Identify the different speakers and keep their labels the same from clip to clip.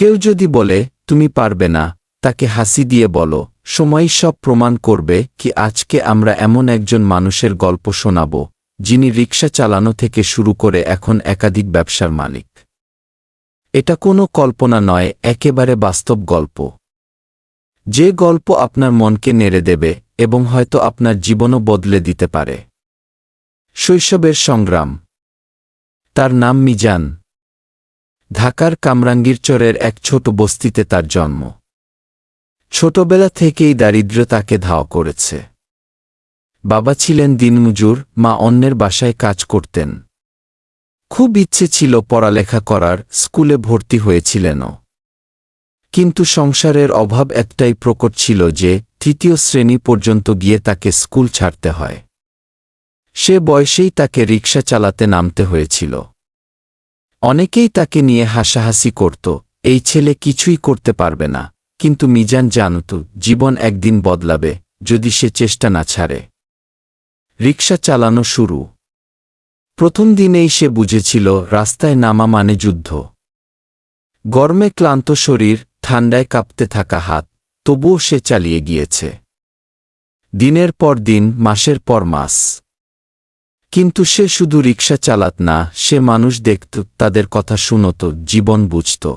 Speaker 1: কেউ যদি বলে, তুমি পারবে না, তাকে হাসি দিয়ে বলো সময়ই সব প্রমাণ করবে কি আজকে আমরা এমন একজন মানুষের গল্প শোনাব, যিনি রিক্সা চালানো থেকে শুরু করে এখন একাধিক ব্যবসার মালিক। এটা কোনো কল্পনা নয়, একেবারে বাস্তব গল্প। যে গল্প আপনার মনকে নেড়ে দেবে এবং হয়তো আপনার জীবনও বদলে দিতে পারে। শৈশবের সংগ্রাম। তার নাম মিজান। ঢাকার কামরাঙ্গীরচরের এক ছোট বস্তিতে তার জন্ম। ছোটবেলা থেকেই দারিদ্র্য তাকে ধাওয়া করেছে। বাবা ছিলেন দিনমজুর, মা অন্যের বাসায় কাজ করতেন। খুব ইচ্ছে ছিল পড়ালেখা করার, স্কুলে ভর্তি হয়েছিলেনও। কিন্তু সংসারের অভাব একটাই প্রকট ছিল যে, তৃতীয় শ্রেণি পর্যন্ত গিয়ে তাকে স্কুল ছাড়তে হয়। সে বয়সেই তাকে রিক্সা চালাতে নামতে হয়েছিল। অনেকেই তাকে নিয়ে হাসাহাসি করত, এই ছেলে কিছুই করতে পারবে না। কিন্তু মিজান জানত, জীবন একদিন বদলাবে, যদি সে চেষ্টা না ছাড়ে। রিক্সা চালানো শুরু। প্রথম দিনেই সে বুঝেছিল, রাস্তায় নামা মানে যুদ্ধ। গরমে ক্লান্ত শরীর, ঠান্ডায় কাঁপতে থাকা হাত, তবুও সে চালিয়ে গিয়েছে। দিনের পর দিন, মাসের পর মাস। কিন্তু সে শুধু রিক্সা চালাত না, সে মানুষ দেখত, তাদের কথা শুনত, জীবন বুঝত।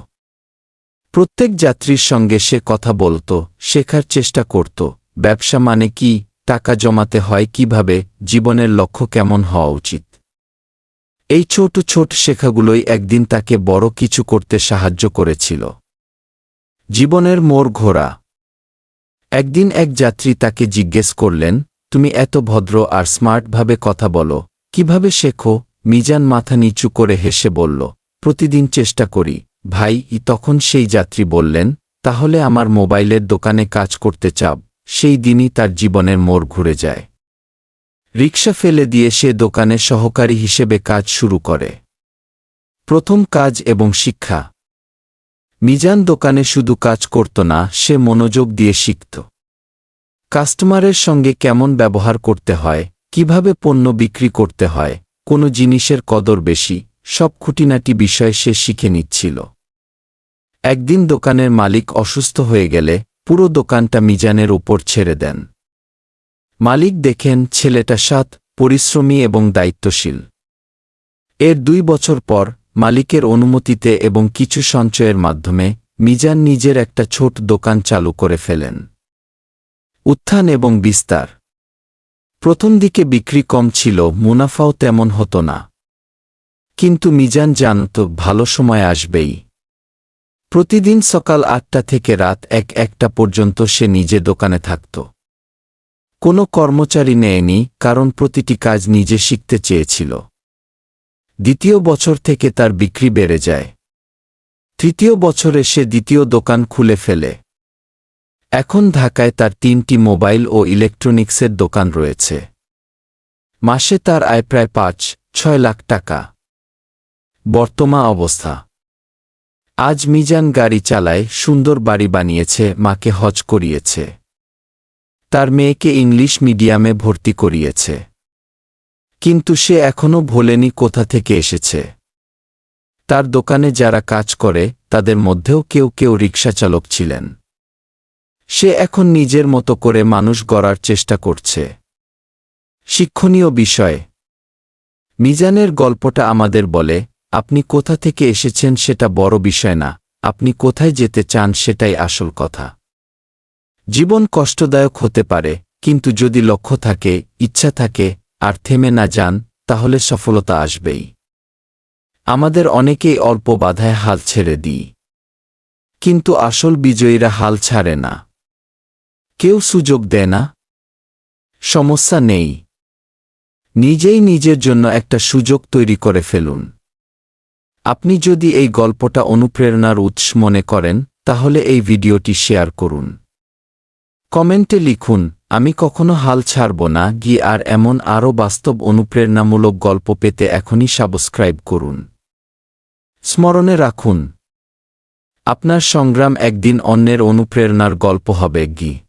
Speaker 1: প্রত্যেক যাত্রীর সঙ্গে সে কথা বলত, শেখার চেষ্টা করত, ব্যবসা মানে কি, টাকা জমাতে হয় কীভাবে, জীবনের লক্ষ্য কেমন হওয়া উচিত। এই ছোট ছোট শেখাগুলোই একদিন তাকে বড় কিছু করতে সাহায্য করেছিল। জীবনের মোড় ঘোরা। একদিন এক যাত্রী তাকে জিজ্ঞেস করলেন তুমি এত ভদ্র আর স্মার্টভাবে কথা বলো। কীভাবে শেখো? মিজান মাথা নিচু করে হেসে বলল, প্রতিদিন চেষ্টা করি। ভাই, ই তখন সেই যাত্রী বললেন, তাহলে আমার মোবাইলের দোকানে কাজ করতে চাপ সেই দিনই তার জীবনের মোড় ঘুরে যায়। রিক্সা ফেলে দিয়ে সে দোকানে সহকারী হিসেবে কাজ শুরু করে। প্রথম কাজ এবং শিক্ষা। মিজান দোকানে শুধু কাজ করত না, সে মনোযোগ দিয়ে শিখত। কাস্টমারের সঙ্গে কেমন ব্যবহার করতে হয়, কীভাবে পণ্য বিক্রি করতে হয়, কোনো জিনিসের কদর বেশি, সব খুঁটিনাটি বিষয় সে শিখে নিচ্ছিল। একদিন দোকানের মালিক অসুস্থ হয়ে গেলে পুরো দোকানটা মিজানের ওপর ছেড়ে দেন। মালিক দেখেন ছেলেটা সাত পরিশ্রমী এবং দায়িত্বশীল। এর দুই বছর পর মালিকের অনুমতিতে এবং কিছু সঞ্চয়ের মাধ্যমে মিজান নিজের একটা ছোট দোকান চালু করে ফেলেন। উত্থান এবং বিস্তার। প্রথম দিকে বিক্রি কম ছিল, মুনাফাও তেমন হতো না। কিন্তু মিজান জানত ভালো সময় আসবেই। প্রতিদিন সকাল আটটা থেকে রাত এক একটা পর্যন্ত সে নিজে দোকানে থাকত। কোনো কর্মচারী নেয়নি, কারণ প্রতিটি কাজ নিজে শিখতে চেয়েছিল। দ্বিতীয় বছর থেকে তার বিক্রি বেড়ে যায়। তৃতীয় বছরে সে দ্বিতীয় দোকান খুলে ফেলে। এখন ঢাকায় তার তিনটি মোবাইল ও ইলেকট্রনিক্সের দোকান রয়েছে। মাসে তার আয় প্রায় পাঁচ, ছয় লাখ টাকা। বর্তমা অবস্থা। আজ মিজান গাড়ি চালায়, সুন্দর বাড়ি বানিয়েছে, মাকে হজ করিয়েছে। তার মেয়েকে ইংলিশ মিডিয়ামে ভর্তি করিয়েছে। কিন্তু সে এখনও ভোলেনি কোথা থেকে এসেছে। তার দোকানে যারা কাজ করে, তাদের মধ্যেও কেউ কেউ রিক্সাচালক ছিলেন। সে এখন নিজের মতো করে মানুষ গড়ার চেষ্টা করছে। শিক্ষণীয় বিষয়। মিজানের গল্পটা আমাদের বলে, আপনি কোথা থেকে এসেছেন সেটা বড় বিষয় না, আপনি কোথায় যেতে চান সেটাই আসল কথা। জীবন কষ্টদায়ক হতে পারে, কিন্তু যদি লক্ষ্য থাকে, ইচ্ছা থাকে, আর থেমে না যান, তাহলে সফলতা আসবেই। আমাদের অনেকেই অল্প বাধায় হাল ছেড়ে দিই। কিন্তু আসল বিজয়ীরা হাল ছাড়ে না। কেউ সুযোগ দেয় না। সমস্যা নেই। নিজেই নিজের জন্য একটা সুযোগ তৈরি করে ফেলুন। আপনি যদি এই গল্পটা অনুপ্রেরণার উৎস মনে করেন, তাহলে এই ভিডিওটি শেয়ার করুন। কমেন্টে লিখুন, আমি কখনো হাল ছাড়ব না, গিয়ে আর এমন আরও বাস্তব অনুপ্রেরণামূলক গল্প পেতে এখনই সাবস্ক্রাইব করুন। স্মরণে রাখুন, আপনার সংগ্রাম একদিন অন্যের অনুপ্রেরণার গল্প হবে, গি।